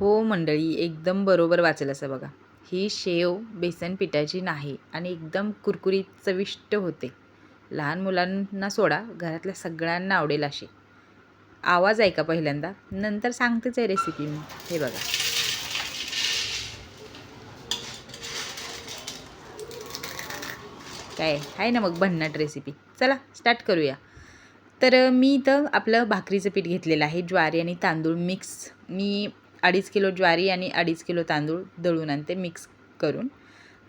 हो मंडळी एकदम बरोबर वाचेल असं बघा. ही शेव बेसन पिठाची नाही आणि एकदम कुरकुरीत चविष्ट होते. लहान मुलांना सोडा घरातल्या सगळ्यांना आवडेल अशी. आवाज ऐका पहिल्यांदा. नंतर सांगतेच आहे रेसिपी मी. हे बघा. काय? आहे ना मग भन्नाट रेसिपी चला स्टार्ट करूया. तर मी इथं आपलं भाकरीचं पीठ घेतलेलं आहे. ज्वारी आणि तांदूळ मिक्स मी अडीच किलो ज्वारी आणि अडीच किलो तांदूळ दळून आणते मिक्स करून.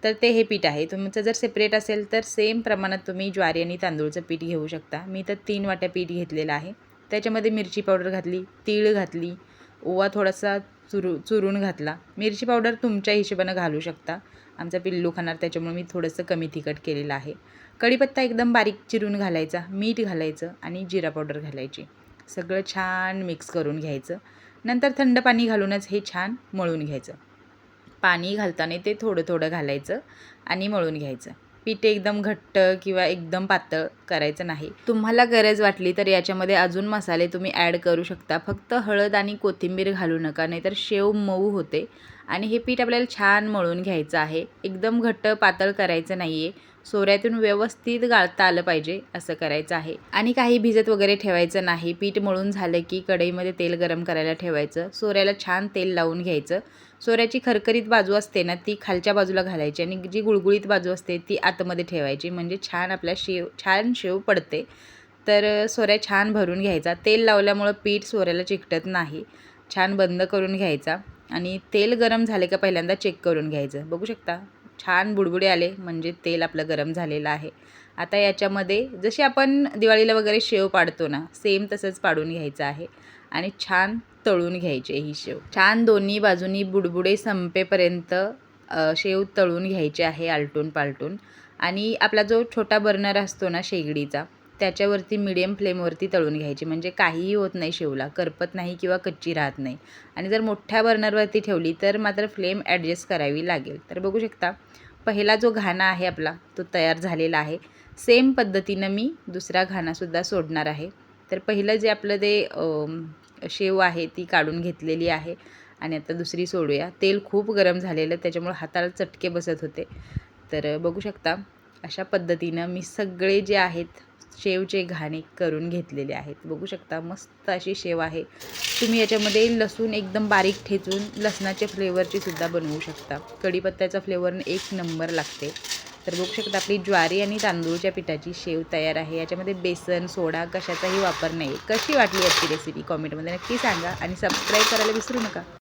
तर ते हे पीठ आहे. तुमचं जर सेपरेट असेल तर सेम प्रमाणात तुम्ही ज्वारी आणि तांदूळचं पीठ घेऊ शकता. मी तर तीन वाट्या पीठ घेतलेलं आहे. त्याच्यामध्ये मिरची पावडर घातली तीळ घातली ओवा थोडासा चुरू चुरून घातला. मिरची पावडर तुमच्या हिशोबानं घालू शकता. आमचा पिल्लू खाणार त्याच्यामुळे मी थोडंसं कमी तिखट केलेलं आहे. कढीपत्ता एकदम बारीक चिरून घालायचा मीठ घालायचं आणि जिरा पावडर घालायची. सगळं छान मिक्स करून घ्यायचं. नंतर थंड पाणी घालूनच हे छान मळून घ्यायचं. पाणी घालताना ते थोडं थोडं घालायचं आणि मळून घ्यायचं. पीठ एकदम घट्ट किंवा एकदम पातळ करायचं नाही. तुम्हाला गरज वाटली तर याच्यामध्ये अजून मसाले तुम्ही ॲड करू शकता. फक्त हळद आणि कोथिंबीर घालू नका नाहीतर शेव मऊ होते. आणि हे पीठ आपल्याला छान मळून घ्यायचं आहे. एकदम घट्ट पातळ करायचं नाही आहे सोऱ्यातून व्यवस्थित गाळता आलं पाहिजे असं करायचं आहे. आणि काही भिजत वगैरे ठेवायचं नाही. पीठ मळून झालं की कढईमध्ये तेल गरम करायला ठेवायचं. सोऱ्याला छान तेल लावून घ्यायचं. सोऱ्याची खरखरीत बाजू असते ना ती खालच्या बाजूला घालायची आणि जी गुळगुळीत बाजू असते ती आतमध्ये ठेवायची. म्हणजे छान आपल्या शेव छान शेव पडते. तर सोऱ्या छान भरून घ्यायचा. तेल लावल्यामुळं पीठ सोऱ्याला चिकटत नाही. छान बंद करून घ्यायचा. आणि तेल गरम झाले का पहिल्यांदा चेक करून घ्यायचं. बघू शकता. छान बुडबुडे आले म्हणजे तेल आपलं गरम झालेलं आहे. आता याच्यामध्ये जशी आपण दिवाळीला वगैरे शेव पाडतो ना सेम तसंच पाडून घ्यायचं आहे. आणि छान तळून घ्यायचे ही शेव. छान दोन्ही बाजूनी बुडबुडे संपेपर्यंत शेव तळून घ्यायचे आहे आलटून पालटून. आणि आपला जो छोटा बर्नर असतो ना शेगडीचा त्याच्यावरती मिडियम फ्लेमवरती तळून घ्यायची. म्हणजे काहीही होत नाही शेवला करपत नाही किंवा कच्ची राहत नाही. आणि जर मोठ्या बर्नरवरती ठेवली तर मात्र फ्लेम ॲडजस्ट करावी लागेल. तर बघू शकता पहिला जो घाणा आहे आपला तो तयार झालेला आहे. सेम पद्धतीनं मी दुसरा घाणासुद्धा सोडणार आहे. तर पहिलं जे आपलं ते शेव आहे ती काढून घेतलेली आहे. आणि आता दुसरी सोडूया. तेल खूप गरम झालेलं त्याच्यामुळे हाताला चटके बसत होते. तर बघू शकता अशा पद्धतीनं मी सगळे जे आहेत शेवचे घाणे करून घेतलेले आहेत. बघू शकता मस्त अशी शेव आहे. तुम्ही याच्यामध्ये लसूण एकदम बारीक ठेचून लसणाच्या फ्लेवरची सुद्धा बनवू शकता. कढीपत्त्याचा फ्लेवर एक नंबर लागते. तर बघू शकता आपली ज्वारी आणि तांदूळच्या पिठाची शेव तयार आहे. याच्यामध्ये बेसन सोडा कशाचाही वापर नाही कशी वाटली याची रेसिपी कॉमेंटमध्ये नक्की सांगा आणि सबस्क्राईब करायला विसरू नका.